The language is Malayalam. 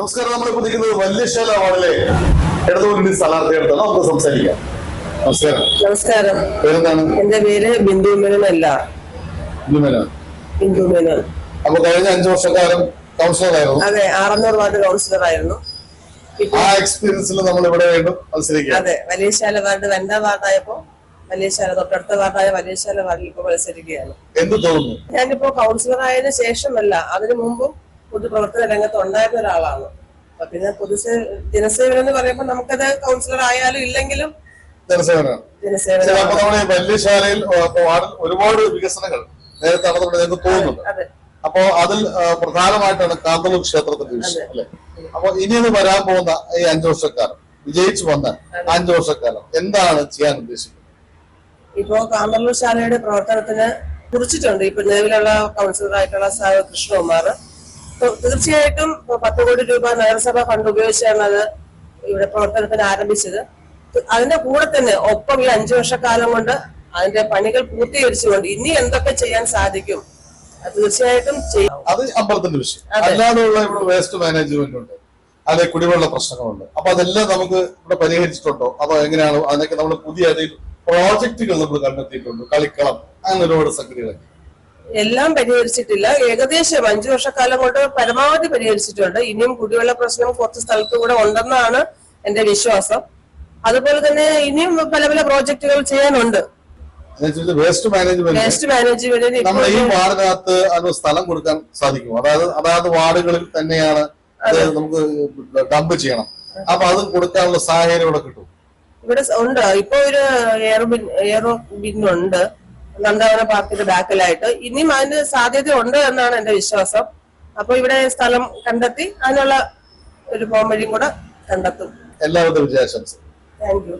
നമസ്കാരം നമ്മളിപ്പോ നിൽക്കുന്നത് വല്യശാല വാർഡിലെ ഇടതുമുന്നണി സ്ഥാനാർത്ഥികളാണ് നമുക്ക് സംസാരിക്കാം. നമസ്കാരം. നമസ്കാരം. പേരെന്താണ്? എന്റെ പേര് ബിന്ദു ബിജുമേനോൻ. ബിന്ദു മേനൻ. അപ്പൊ കഴിഞ്ഞ അഞ്ചു വർഷക്കാലം കൗൺസിലറായിരുന്നു അതെ ആറന്നൂർ വാർഡ് കൗൺസിലർ ആയിരുന്നു. ആ എക്സ്പീരിയൻസിൽ നമ്മൾ ഇവിടെ വീണ്ടും മത്സരിക്കുക അതെ വലിയശാല വാർഡ് വനിതാ വാർഡായപ്പോ വലിയശാല തൊട്ടടുത്ത വാർഡായ വലിയശാല വാർഡിൽ ഇപ്പൊ മത്സരിക്കുകയാണ്. എന്ത് തോന്നുന്നു? ഞാനിപ്പോ കൗൺസിലർ ആയതിനു ശേഷമല്ല അതിനു മുമ്പും പൊതുപ്രവർത്തന രംഗത്ത് ഉണ്ടായിരുന്ന ഒരാളാണ്. അപ്പൊ പിന്നെ പൊതുസേ ജനസേവനം എന്ന് പറയുമ്പോൾ നമുക്കത് കൗൺസിലർ ആയാലും ഇല്ലെങ്കിലും നമ്മുടെ വല്യശാലയിൽ വാർഡിൽ ഒരുപാട് വികസനങ്ങൾ നേരത്തെ നടന്നുകൊണ്ട് ഞങ്ങൾക്ക് തോന്നുന്നുണ്ട്. അപ്പോ അതിൽ പ്രധാനമായിട്ടാണ് കാന്തളൂർ ക്ഷേത്രത്തിന്റെ വിഷയം അല്ലെ? അപ്പൊ ഇനിയത് വരാൻ പോകുന്ന ഈ അഞ്ചു വർഷക്കാലം വിജയിച്ചു വന്ന അഞ്ചു വർഷക്കാലം എന്താണ് ചെയ്യാൻ ഉദ്ദേശിക്കുന്നത്? ഇപ്പോ കാന്തല്ലൂർ ശാലയുടെ പ്രവർത്തനത്തിന് കുറിച്ചിട്ടുണ്ട്. ഇപ്പൊ നിലവിലുള്ള കൗൺസിലർ ആയിട്ടുള്ള സാവ് കൃഷ്ണകുമാർ. തീർച്ചയായിട്ടും പത്ത് കോടി രൂപ നഗരസഭ ഫണ്ട് ഉപയോഗിച്ചാണ് അത് ഇവിടെ പ്രവർത്തനത്തിന് ആരംഭിച്ചത്. അതിന്റെ കൂടെ തന്നെ ഒപ്പം ഈ അഞ്ചു വർഷക്കാലം കൊണ്ട് അതിന്റെ പണികൾ പൂർത്തീകരിച്ചുകൊണ്ട് ഇനി എന്തൊക്കെ ചെയ്യാൻ സാധിക്കും തീർച്ചയായിട്ടും ചെയ്യും. അത് അമ്പലത്തിന്റെ വിഷയം. അല്ലാതെയുള്ള ഇവിടെ വേസ്റ്റ് മാനേജ്മെന്റ് ഉണ്ട്. അല്ലെ കുടിവെള്ള പ്രശ്നങ്ങളുണ്ട്. അപ്പൊ അതെല്ലാം നമുക്ക് ഇവിടെ പരിഹരിച്ചിട്ടുണ്ടോ? അതോ എങ്ങനെയാണ് അതിനൊക്കെ നമ്മൾ പുതിയ പ്രോജക്റ്റുകൾ നമ്മൾ കണ്ടെത്തിയിട്ടുണ്ട്? കളിക്കളം അങ്ങനെ ഒരുപാട് സംഗതികളൊക്കെ. എല്ലാം പരിഹരിച്ചിട്ടില്ല. ഏകദേശം അഞ്ചു വർഷക്കാലം കൊണ്ട് പരമാവധി പരിഹരിച്ചിട്ടുണ്ട്. ഇനിയും കുടിവെള്ള പ്രശ്നം കുറച്ച് സ്ഥലത്ത് കൂടെ ഉണ്ടെന്നാണ് എന്റെ വിശ്വാസം. അതുപോലെ തന്നെ ഇനിയും പല പല പ്രോജക്റ്റുകൾ ചെയ്യാനുണ്ട്. വേസ്റ്റ് മാനേജ്മെന്റ് ഈ ഇപ്പോൾ വാർഡിനകത്ത് അതിന് സ്ഥലം കൊടുക്കാൻ സാധിക്കും. അതായത് അതായത് വാർഡുകളിൽ തന്നെയാണ് നമുക്ക് ഡംപ് ചെയ്യണം. അപ്പൊ അത് കൊടുക്കാനുള്ള സാഹചര്യം ഇവിടെ കിട്ടും. ഇവിടെ ഉണ്ട്. ഇപ്പൊ ഒരു എയർ ബിൻ എയർ ബിൻ ബിന്നുണ്ട് നന്ദാവന പാർക്കിന്റെ ബാക്കിലായിട്ട്. ഇനിയും അതിന് സാധ്യത ഉണ്ട് എന്നാണ് എന്റെ വിശ്വാസം. അപ്പൊ ഇവിടെ സ്ഥലം കണ്ടെത്തി അതിനുള്ള ഒരു പോംവഴിയും കൂടെ കണ്ടെത്തും. എല്ലാവിധ വിജയാശംസ. Thank you